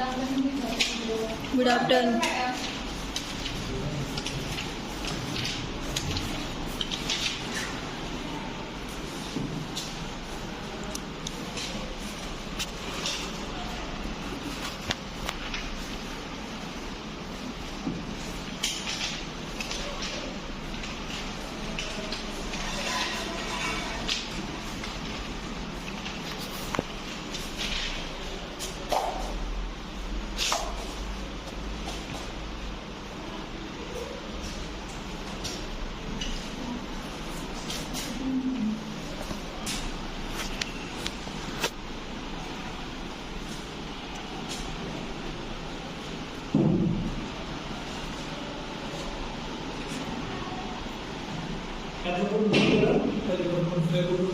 Good afternoon. Good afternoon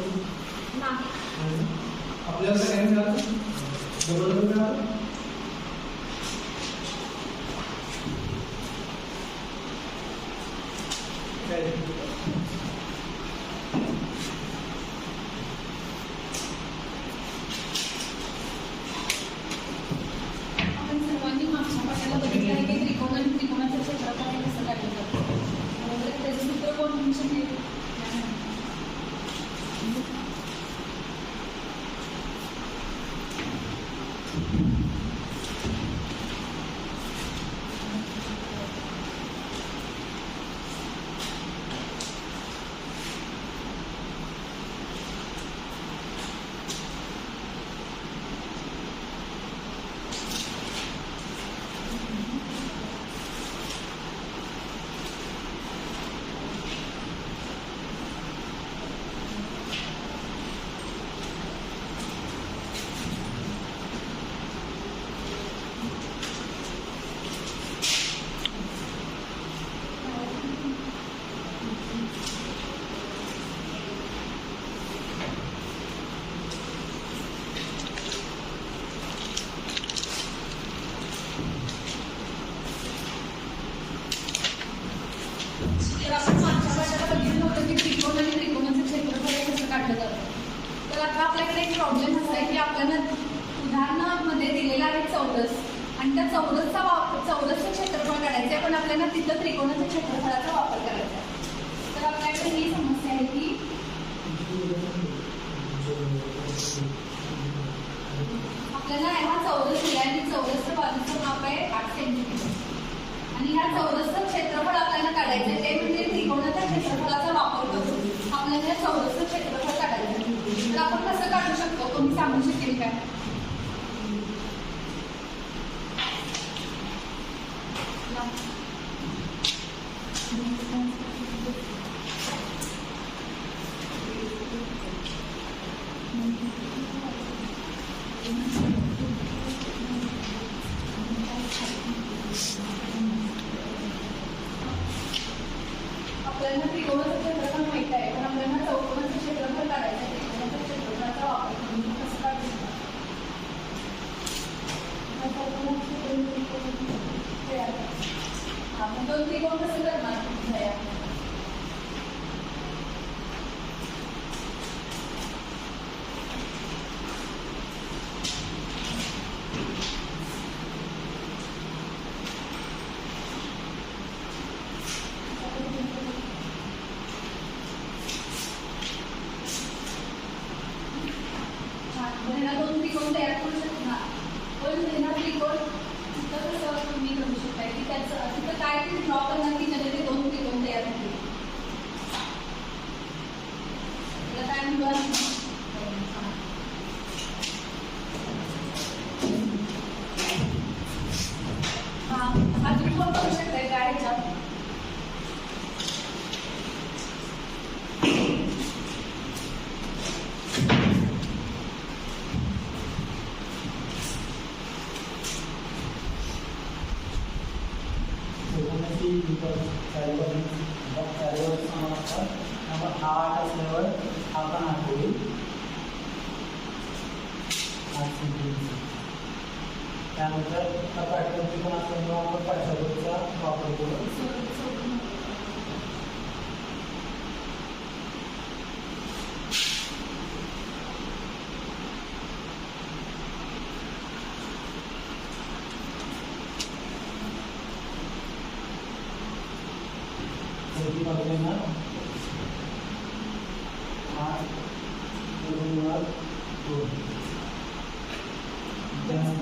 आपल्याला सगळ्यांनी मिळालं बरोबर मिळालं काय? आता आपल्याकडे एक प्रॉब्लेम असा आहे की आपल्याला उदाहरणामध्ये दिलेला आहे चौरस. आणि त्या चौरसचा वापर चौरसचं क्षेत्रफळ काढायचं आहे पण आपल्याला तिथं त्रिकोणाच्या क्षेत्रफळाचा वापर करायचा आहे. तर आपल्याकडे ही समस्या आहे की आपल्याला हा चौरस दिला आहे आणि चौरसचं बाजूचं माप आहे आठ सेंटीमीटर आणि ह्या चौरसचं क्षेत्रफळ आपल्याला काढायचं आहे ते म्हणजे त्रिकोणाच्या क्षेत्रफळाचा वापर करून आपल्याला या चौरसचं क्षेत्रफळ काढायचं आहे तर आपण कसं काढू शकतो तुम्ही सांगू शकेल काय आपल्याला त्रिकोणाचं क्षेत्रफळ माहीत आहे पण आपल्याला चौकोनाचं क्षेत्रफळ काढायचं आहे त्रिकोणाच्या क्षेत्रफळाचा वापर करून तुम्ही कसं काढू शकता हा चौकोनाचं क्षेत्रफळ तयार करायचं. हा, मग दोन त्रिकोण कसं शकता त्याचं तिथं काय ते ड्रॉ करणार की त्याच्यात ते दोन त्रिकोण तयार होतील. त्याला काय म्हणतात हा हा त्रिकोण करू शकताय काय ह्याच्यात चौकोनाची चारी बाजू चारी बाजू समान असतात त्यामुळे हा आठ असल्यावर हा पण आठ होईल आठ सेंटीमीटर त्यानंतर हा पाठवरती पण असल्यामुळे आपण पाठवरचा वापर करू किती बाजू ना आठ दोन त्या-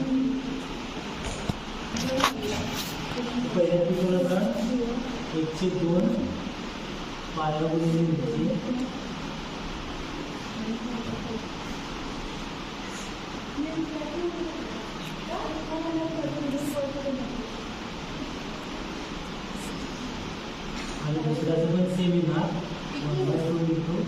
पहिल्या एकशे दोन बारा गुणिले you. आणि दुसऱ्याचं पण सेम येणार वन बाय टू इंटू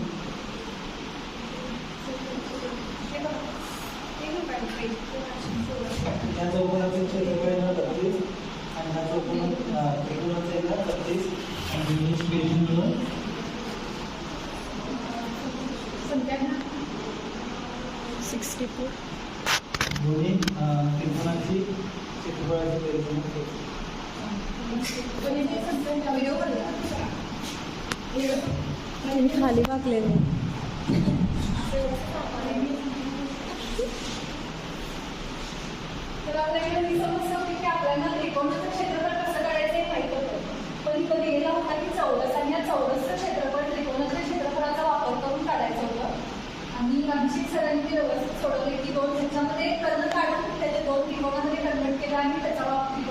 या चौकोनाचं क्षेत्रफळ येणार बत्तीस आणि ह्या चौकोन त्रिकोणाचं येणार बत्तीस. आणि मिळून सिक्स्टी फोर दोन्ही त्रिकोणाची क्षेत्रफळाची बेरीज खाली वाकलेले चौरस आणि चौरसचं क्षेत्रफळ क्षेत्रफळाचा वापर करून काढायचं आणि आमची सरांनी व्यवस्थित सोडवले की दोन एक कर्ण काढून त्याचे दोन त्रिकोणामध्ये कन्वर्ट केला आणि त्याचा वापर